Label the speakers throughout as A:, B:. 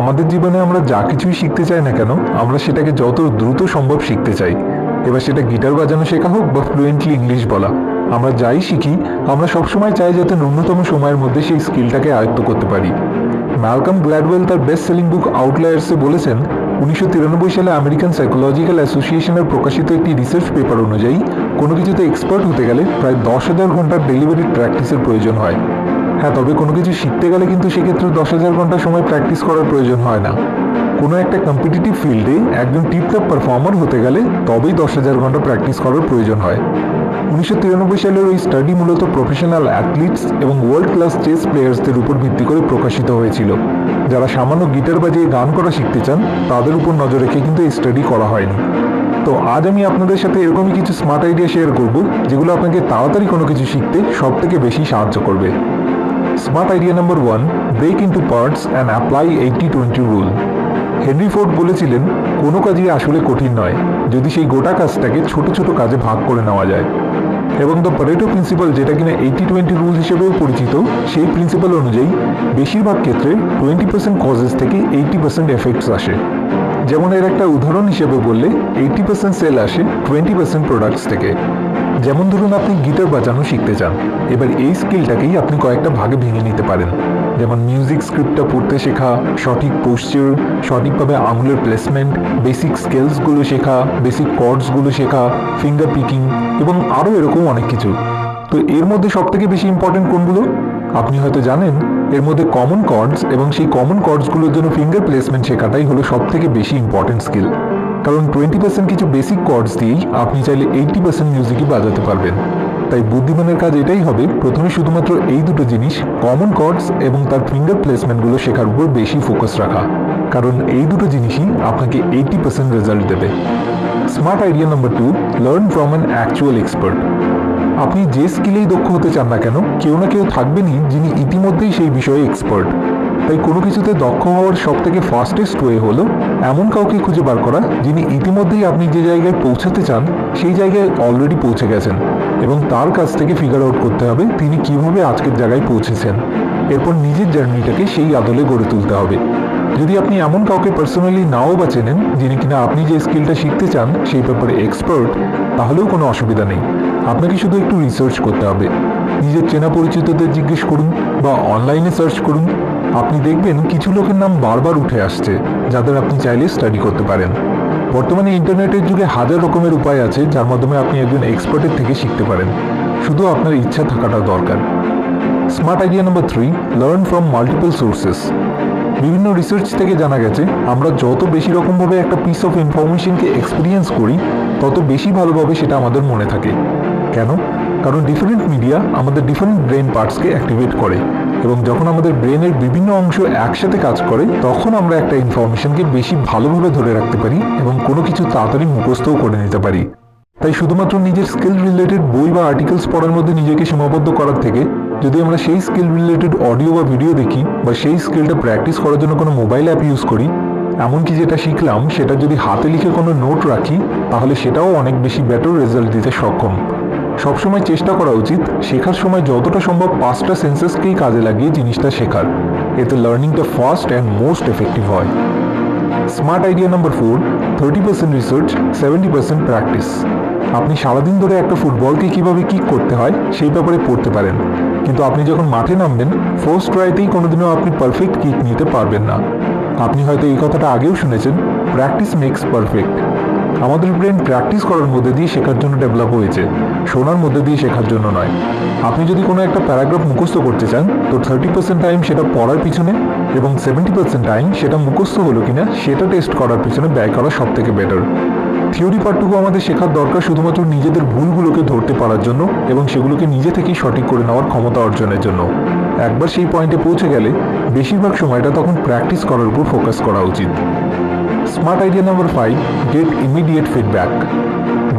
A: আমাদের জীবনে আমরা যা কিছুই শিখতে চাই না কেন, আমরা সেটাকে যত দ্রুত সম্ভব শিখতে চাই। এবার সেটা গিটার বাজানো শেখা হোক বা ফ্লুয়েন্টলি ইংলিশ বলা। আমরা যাই শিখি, আমরা সবসময় চাই যাতে ন্যূনতম সময়ের মধ্যে সেই স্কিলটাকে আয়ত্ত করতে পারি। ম্যালকাম গ্ল্যাডওয়েল তার বেস্ট সেলিং বুক আউটলায়ার্সে বলেছেন, উনিশশো তিরানব্বই সালে আমেরিকান সাইকোলজিক্যাল অ্যাসোসিয়েশনের প্রকাশিত একটি রিসার্চ পেপার অনুযায়ী কোনো কিছুতে এক্সপার্ট হতে গেলে প্রায় দশ হাজার ঘণ্টার ডেলিভারি প্র্যাকটিসের প্রয়োজন হয়। হ্যাঁ তবে কোনো কিছু শিখতে গেলে কিন্তু সেক্ষেত্রে দশ হাজার ঘণ্টা সময় প্র্যাকটিস করার প্রয়োজন হয় না। কোনো একটা কম্পিটিটিভ ফিল্ডে একজন টিপটপ পারফর্মার হতে গেলে তবেই দশ হাজার ঘণ্টা প্র্যাকটিস করার প্রয়োজন হয়। উনিশশো তিরানব্বই সালের ওই স্টাডি মূলত প্রফেশনাল অ্যাথলিটস এবং ওয়ার্ল্ড ক্লাস চেস প্লেয়ার্সদের উপর ভিত্তি করে প্রকাশিত হয়েছিল। যারা সামান্য গিটার বাজিয়ে গান করা শিখতে চান, তাদের উপর নজর রেখে কিন্তু এই স্টাডি করা হয়নি। তো আজ আমি আপনাদের সাথে এরকমই কিছু স্মার্ট আইডিয়া শেয়ার করব, যেগুলো আপনাকে তাড়াতাড়ি কোনো কিছু শিখতে সব থেকে বেশি সাহায্য করবে। Smart idea number one break into parts and apply eighty twenty rule Henry Ford বলেছিলেন, কোনো কাজই আসলে কঠিন নয়, যদি সেই গোটা কাজটাকে ছোট ছোট কাজে ভাগ করে নেওয়া যায়। এবং দ্য পারেটো প্রিন্সিপাল যেটা কিনা এইটি টোয়েন্টি রুল হিসেবেও পরিচিত, সেই প্রিন্সিপাল অনুযায়ী বেশিরভাগ ক্ষেত্রে টোয়েন্টি পার্সেন্ট কজেস থেকে এইটি পার্সেন্ট এফেক্টস আসে। যেমন এর একটা উদাহরণ হিসেবে বললে এইটি পার্সেন্ট সেল আসে টোয়েন্টি পার্সেন্ট প্রোডাক্টস থেকে। যেমন ধরুন আপনি গিটার বাজানো শিখতে চান, এবার এই স্কিলটাকেই আপনি কয়েকটা ভাগে ভেঙে নিতে পারেন। যেমন মিউজিক স্ক্রিপ্টটা পড়তে শেখা, সঠিক পোস্চার সঠিকভাবে আঙুলের প্লেসমেন্ট বেসিক স্কেলসগুলো শেখা বেসিক কর্ডসগুলো শেখা ফিঙ্গার পিকিং এবং আরও এরকম অনেক কিছু। তো এর মধ্যে সব থেকে বেশি ইম্পর্টেন্ট কোনগুলো? আপনি হয়তো জানেন, এর মধ্যে কমন কর্ডস এবং সেই কমন কর্ডসগুলোর জন্য ফিঙ্গার প্লেসমেন্ট শেখাটাই হলো সব থেকে বেশি ইম্পর্টেন্ট স্কিল কারণ টোয়েন্টি পার্সেন্ট কিছু বেসিক কর্ডস দিয়েই আপনি চাইলে এইটি পার্সেন্ট মিউজিকই বাজাতে পারবেন। তাই বুদ্ধিমানের কাজ এটাই হবে, প্রথমে শুধুমাত্র এই দুটো জিনিস কমন কর্ডস এবং তার ফিঙ্গার প্লেসমেন্টগুলো শেখার উপর বেশি ফোকাস রাখা। কারণ এই দুটো জিনিসই আপনাকে এইটি পার্সেন্ট রেজাল্ট দেবে। Smart idea number two learn from an actual expert আপনি যে স্কিলেই দক্ষ হতে চান না কেন, কেউ না কেউ থাকবেনই যিনি ইতিমধ্যেই সেই বিষয়ে এক্সপার্ট তাই কোনো কিছুতে দক্ষ হওয়ার সব থেকে ফাস্টেস্ট ওয়ে হলো এমন কাউকে খুঁজে বার করা যিনি ইতিমধ্যেই আপনি যে জায়গায় পৌঁছাতে চান, সেই জায়গায় অলরেডি পৌঁছে গেছেন। এবং তার কাছ থেকে ফিগার আউট করতে হবে তিনি কীভাবে আজকের জায়গায় পৌঁছেছেন। এরপর নিজের জার্নিটাকে সেই আদলে গড়ে তুলতে হবে। যদি আপনি এমন কাউকে পার্সোনালি নাও বা চেনেন, যিনি কিনা আপনি যে স্কিলটা শিখতে চান, সেই ব্যাপারে এক্সপার্ট তাহলেও কোনো অসুবিধা নেই। আপনাকে শুধু একটু রিসার্চ করতে হবে। নিজের চেনা পরিচিতদের জিজ্ঞেস করুন বা অনলাইনে সার্চ করুন। আপনি দেখবেন কিছু লোকের নাম বারবার উঠে আসছে, যাদের আপনি চাইলে স্টাডি করতে পারেন। বর্তমানে ইন্টারনেটের যুগে হাজার রকমের উপায় আছে, যার মাধ্যমে আপনি একজন এক্সপার্টের থেকে শিখতে পারেন। শুধু আপনার ইচ্ছা থাকাটা দরকার। Smart idea number three learn from multiple sources বিভিন্ন রিসার্চ থেকে জানা গেছে, আমরা যত বেশি রকমভাবে একটা পিস অফ ইনফরমেশনকে এক্সপিরিয়েন্স করি, তত বেশি ভালোভাবে সেটা আমাদের মনে থাকে। কেন? কারণ ডিফারেন্ট মিডিয়া আমাদের ডিফারেন্ট ব্রেন পার্টসকে অ্যাক্টিভেট করে এবং যখন আমাদের ব্রেনের বিভিন্ন অংশ একসাথে কাজ করে, তখন আমরা একটা ইনফরমেশনকে বেশি ভালোভাবে ধরে রাখতে পারি এবং কোনো কিছু তাড়াতাড়ি মুখস্থও করে নিতে পারি। তাই শুধুমাত্র নিজের স্কিল রিলেটেড বই বা আর্টিকেলস পড়ার মধ্যে নিজেকে সীমাবদ্ধ করার থেকে, যদি আমরা সেই স্কিল রিলেটেড অডিও বা ভিডিও দেখি বা সেই স্কিলটা প্র্যাকটিস করার জন্য কোনো মোবাইল অ্যাপ ইউজ করি, এমনকি যেটা শিখলাম সেটা যদি হাতে লিখে কোনো নোট রাখি, তাহলে সেটাও অনেক বেশি বেটার রেজাল্ট দিতে সক্ষম। সবসময় চেষ্টা করা উচিত শেখার সময় যতটা সম্ভব পাঁচটা সেন্সেসকেই কাজে লাগিয়ে জিনিসটা শেখার। এতে লার্নিংটা ফাস্ট অ্যান্ড মোস্ট এফেক্টিভ হয়। Smart idea number four thirty percent research seventy percent practice আপনি সারাদিন ধরে একটা ফুটবলকে কীভাবে কিক করতে হয়, সেই ব্যাপারে পড়তে পারেন। কিন্তু আপনি যখন মাঠে নামবেন ফার্স্ট ট্রাইতেই কোনোদিনও আপনি পারফেক্ট কিক নিতে পারবেন না। আপনি হয়তো এই কথাটা আগেও শুনেছেন প্র্যাকটিস মেক্স পারফেক্ট আমাদের ব্রেন প্র্যাকটিস করার মধ্যে দিয়ে শেখার জন্য ডেভেলপ হয়েছে। শোনার মধ্যে দিয়ে শেখার জন্য নয়। আপনি যদি কোনো একটা প্যারাগ্রাফ মুখস্থ করতে চান, তো থার্টি পার্সেন্ট টাইম সেটা পড়ার পিছনে এবং সেভেন্টি পার্সেন্ট টাইম সেটা মুখস্থ হলো কিনা, সেটা টেস্ট করার পিছনে ব্যয় করা সব থেকে বেটার থিওরি পার্টটুকু আমাদের শেখার দরকার শুধুমাত্র নিজেদের ভুলগুলোকে ধরতে পারার জন্য এবং সেগুলোকে নিজে থেকেই সঠিক করে নেওয়ার ক্ষমতা অর্জনের জন্য। একবার সেই পয়েন্টে পৌঁছে গেলে বেশিরভাগ সময়টা তখন প্র্যাকটিস করার উপর ফোকাস করা উচিত। Smart idea number five get immediate feedback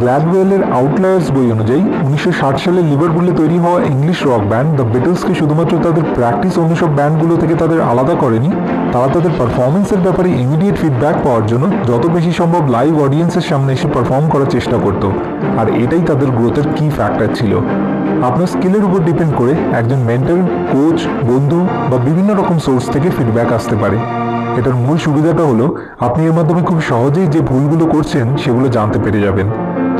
A: গ্ল্যাডওয়েলের outliers বই অনুযায়ী, উনিশশো ষাট সালে লিভারপুলে তৈরি হওয়া ইংলিশ রক ব্যান্ড দ্য বিটলসকে শুধুমাত্র তাদের প্র্যাকটিস অন্য সব ব্যান্ডগুলো থেকে তাদের আলাদা করেনি, তারা তাদের পারফরমেন্সের ব্যাপারে ইমিডিয়েট ফিডব্যাক পাওয়ার জন্য যত বেশি সম্ভব লাইভ অডিয়েন্সের সামনে এসে পারফর্ম করার চেষ্টা করত, আর এটাই তাদের গ্রোথের কি ফ্যাক্টর ছিল। আপনার স্কিলের উপর ডিপেন্ড করে একজন মেন্টর কোচ বন্ধু বা বিভিন্ন রকম সোর্স থেকে ফিডব্যাক আসতে পারে। এটার মূল সুবিধাটা হলো, আপনি এর মাধ্যমে খুব সহজেই যে ভুলগুলো করছেন, সেগুলো জানতে পেরে যাবেন।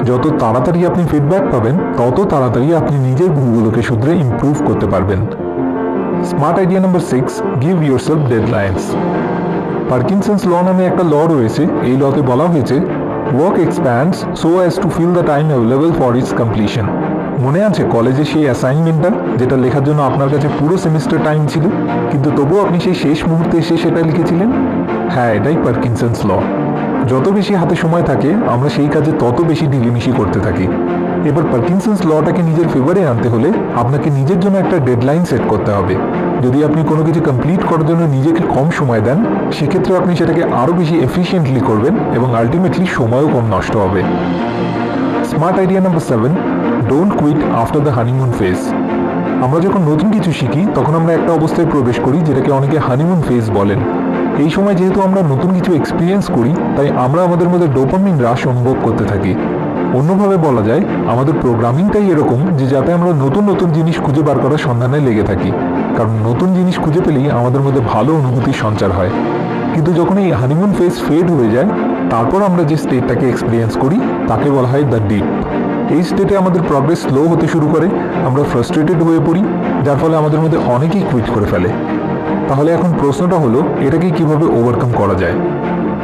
A: যত তাড়াতাড়ি আপনি ফিডব্যাক পাবেন, তত তাড়াতাড়ি আপনি নিজের ভুলগুলোকে শুধরে ইমপ্রুভ করতে পারবেন। Smart idea number six give yourself deadlines Parkinson's law নামে একটা ল রয়েছে, এই লতে বলা হয়েছে work expands so as to fill the time available for its completion মনে আছে কলেজে সেই অ্যাসাইনমেন্টটা যেটা লেখার জন্য আপনার কাছে পুরো সেমিস্টার টাইম ছিল? কিন্তু তবুও আপনি সেই শেষ মুহূর্তে এসে সেটা লিখেছিলেন? হ্যাঁ এটাই পার্কিনসন্স ল যত বেশি হাতে সময় থাকে, আমরা সেই কাজে তত বেশি ঢিলিমিশি করতে থাকি। এবার পার্কিনসন্স লটাকে নিজের ফেভারে আনতে হলে আপনাকে নিজের জন্য একটা ডেডলাইন সেট করতে হবে। যদি আপনি কোনো কিছু কমপ্লিট করার জন্য নিজেকে কম সময় দেন সেক্ষেত্রে আপনি সেটাকে আরও বেশি এফিসিয়েন্টলি করবেন এবং আলটিমেটলি সময়ও কম নষ্ট হবে। Smart idea number seven don't quit after the honeymoon phase আমরা যখন নতুন কিছু শিখি, তখন আমরা একটা অবস্থায় প্রবেশ করি, যেটাকে অনেকে হানিমুন ফেজ বলেন। এই সময় যেহেতু আমরা নতুন কিছু এক্সপিরিয়েন্স করি, তাই আমরা আমাদের মধ্যে ডোপামিন হ্রাস অনুভব করতে থাকি। অন্যভাবে বলা যায়, আমাদের প্রোগ্রামিংটাই এরকম যে যাতে আমরা নতুন নতুন জিনিস খুঁজে বার করার সন্ধানে লেগে থাকি। কারণ নতুন জিনিস খুঁজে পেলেই আমাদের মধ্যে ভালো অনুভূতির সঞ্চার হয়। কিন্তু যখন এই হানিমুন ফেজ ফেড হয়ে যায়, তারপর আমরা যে স্টেটটাকে এক্সপিরিয়েন্স করি, তাকে বলা হয় দ্য ডিপ এই স্টেটে আমাদের প্রগ্রেস স্লো হতে শুরু করে। আমরা ফ্রাস্ট্রেটেড হয়ে পড়ি, যার ফলে আমাদের মধ্যে অনেকেই কুইট করে ফেলে। তাহলে এখন প্রশ্নটা হলো, এটাকে কীভাবে ওভারকাম করা যায়?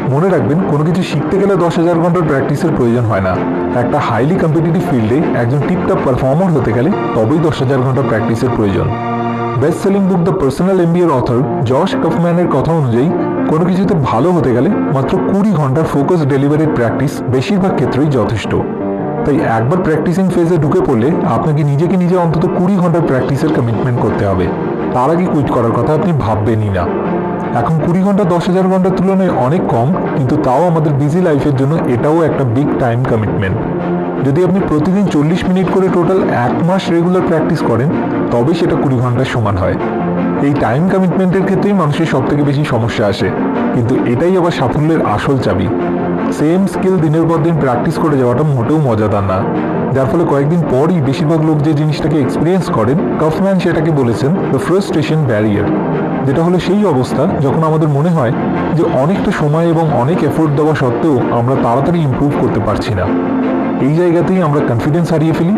A: মনে রাখবেন, কোনো কিছু শিখতে গেলে দশ হাজার ঘণ্টার প্র্যাকটিসের প্রয়োজন হয় না। একটা হাইলি কম্পিটিটিভ ফিল্ডে একজন টিপটপ পারফর্মার হতে গেলে তবেই দশ হাজার ঘণ্টা প্র্যাকটিসের প্রয়োজন। Best selling book the personal এমবিএর author Josh কফম্যানের কথা অনুযায়ী, কোনো কিছুতে ভালো হতে গেলে মাত্র কুড়ি ঘণ্টার ফোকাস ডেলিভারির প্র্যাকটিস বেশিরভাগ ক্ষেত্রেই যথেষ্ট। তাই একবার প্র্যাকটিসিং ফেজে ঢুকে পড়লে আপনাকে নিজেকে নিজে অন্তত কুড়ি ঘণ্টার প্র্যাকটিসের কমিটমেন্ট করতে হবে। তার আগে কুইট করার কথা আপনি ভাববেনই না। এখন কুড়ি ঘণ্টা, দশ হাজার ঘণ্টার তুলনায় অনেক কম, কিন্তু তাও আমাদের বিজি লাইফের জন্য এটাও একটা বিগ টাইম কমিটমেন্ট যদি আপনি প্রতিদিন চল্লিশ মিনিট করে টোটাল এক মাস রেগুলার প্র্যাকটিস করেন তবে সেটা কুড়ি ঘণ্টার সমান হয়। এই টাইম কমিটমেন্টের ক্ষেত্রেই মানুষের সব থেকে বেশি সমস্যা আসে। কিন্তু এটাই আবার সাফল্যের আসল চাবি। সেম স্কিল দিনের পর দিন প্র্যাকটিস করে যাওয়াটা মোটেও মজাদার না। যার ফলে কয়েকদিন পরই বেশিরভাগ লোক যে জিনিসটাকে এক্সপিরিয়েন্স করেন কফম্যান সেটাকে বলেছেন দ্য ফ্রাস্ট্রেশন ব্যারিয়ার যেটা হলো সেই অবস্থা যখন আমাদের মনে হয় যে অনেকটা সময় এবং অনেক এফোর্ট দেওয়া সত্ত্বেও আমরা তাড়াতাড়ি ইম্প্রুভ করতে পারছি না। এই জায়গাতেই আমরা কনফিডেন্স হারিয়ে ফেলি